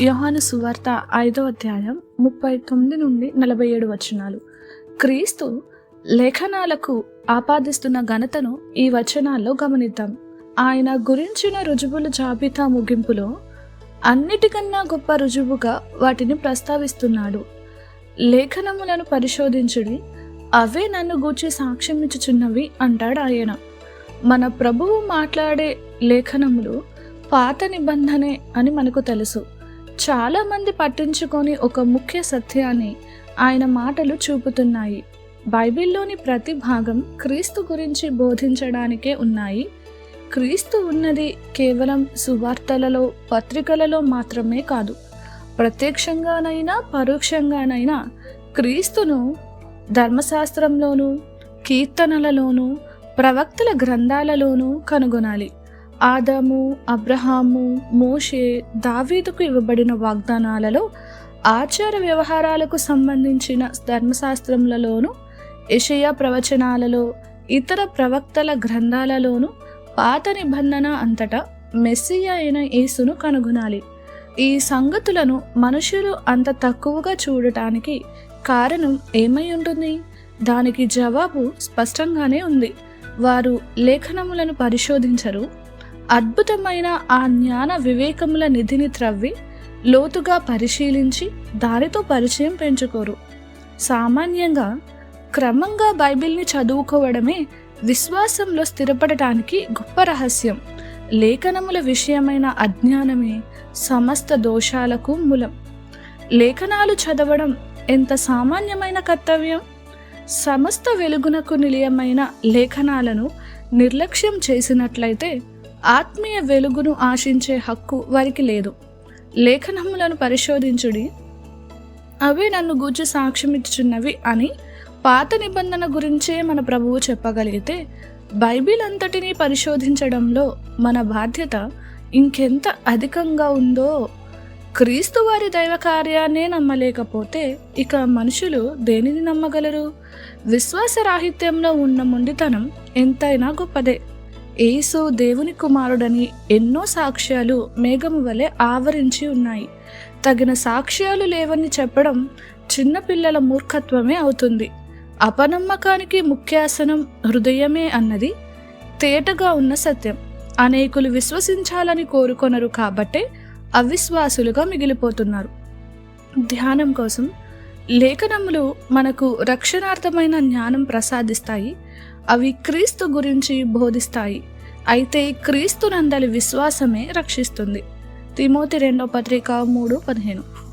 యోహాను సువార్త ఐదో అధ్యాయం ముప్పై తొమ్మిది నుండి నలభై ఏడు వచనాలు. క్రీస్తు లేఖనాలకు ఆపాదిస్తున్న ఘనతను ఈ వచనాల్లో గమనిద్దాం. ఆయన గురించిన రుజువుల జాబితా ముగింపులో అన్నిటికన్నా గొప్ప రుజువుగా వాటిని ప్రస్తావిస్తున్నాడు. లేఖనములను పరిశోధించుడి అవే నన్ను గూర్చి సాక్ష్యమిచ్చుచున్నవి అంటాడు ఆయన. మన ప్రభువు మాట్లాడే లేఖనములు పాత నిబంధనే అని మనకు తెలుసు. చాలామంది పట్టించుకొని ఒక ముఖ్య సత్యాన్ని ఆయన మాటలు చూపుతున్నాయి. బైబిల్లోని ప్రతి భాగం క్రీస్తు గురించి బోధించడానికే ఉన్నాయి. క్రీస్తు ఉన్నది కేవలం సువార్తలలో పత్రికలలో మాత్రమే కాదు. ప్రత్యక్షంగానైనా పరోక్షంగానైనా క్రీస్తును ధర్మశాస్త్రంలోనూ కీర్తనలలోనూ ప్రవక్తల గ్రంథాలలోనూ కనుగొనాలి. ఆదాము అబ్రహాము మోషే దావీదుకు ఇవ్వబడిన వాగ్దానాలలో ఆచార వ్యవహారాలకు సంబంధించిన ధర్మశాస్త్రములలోనూ యషయా ప్రవచనాలలో ఇతర ప్రవక్తల గ్రంథాలలోనూ పాత నిబంధన అంతటా మెస్సియ అయిన యేసును కనుగొనాలి. ఈ సంగతులను మనుషులు అంత తక్కువగా చూడటానికి కారణం ఏమై ఉంటుంది? దానికి జవాబు స్పష్టంగానే ఉంది. వారు లేఖనములను పరిశోధించరు అద్భుతమైన ఆ జ్ఞాన వివేకముల నిధిని త్రవ్వి లోతుగా పరిశీలించి దానితో పరిచయం పెంచుకోరు. సామాన్యంగా క్రమంగా బైబిల్ని చదువుకోవడమే విశ్వాసంలో స్థిరపడటానికి గొప్ప రహస్యం. లేఖనముల విషయమైన అజ్ఞానమే సమస్త దోషాలకు మూలం. లేఖనాలు చదవడం ఎంత సామాన్యమైన కర్తవ్యం? సమస్త వెలుగునకు నిలయమైన లేఖనాలను నిర్లక్ష్యం చేసినట్లయితే ఆత్మీయ వెలుగును ఆశించే హక్కు వారికి లేదు. లేఖనములను పరిశోధించుడి. అవే నన్ను గూర్చి సాక్ష్యం ఇచ్చుచున్నవి అని పాత నిబంధన గురించే మన ప్రభువు చెప్పగలిగితే బైబిల్ అంతటినీ పరిశోధించడంలో మన బాధ్యత ఇంకెంత అధికంగా ఉందో క్రీస్తు వారి దైవ కార్యాన్నే నమ్మలేకపోతే ఇక మనుషులు దేనిని నమ్మగలరు? విశ్వాసరాహిత్యంలో ఉన్న మొండితనం ఎంతైనా గొప్పదే. ఏసు దేవుని కుమారుడని ఎన్నో సాక్ష్యాలు మేఘము వలె ఆవరించి ఉన్నాయి. తగిన సాక్ష్యాలు లేవని చెప్పడం చిన్నపిల్లల మూర్ఖత్వమే అవుతుంది. అపనమ్మకానికి ముఖ్యాసనం హృదయమే అన్నది తేటగా ఉన్న సత్యం. అనేకులు విశ్వసించాలని కోరుకొనరు కాబట్టే అవిశ్వాసులుగా మిగిలిపోతున్నారు. ధ్యానం కోసం లేఖనములు మనకు రక్షణార్థమైన జ్ఞానం ప్రసాదిస్తాయి. అవి క్రీస్తు గురించి బోధిస్తాయి. అయితే క్రీస్తు నందలి విశ్వాసమే రక్షిస్తుంది. తిమోతి రెండో పత్రిక మూడు పదిహేను.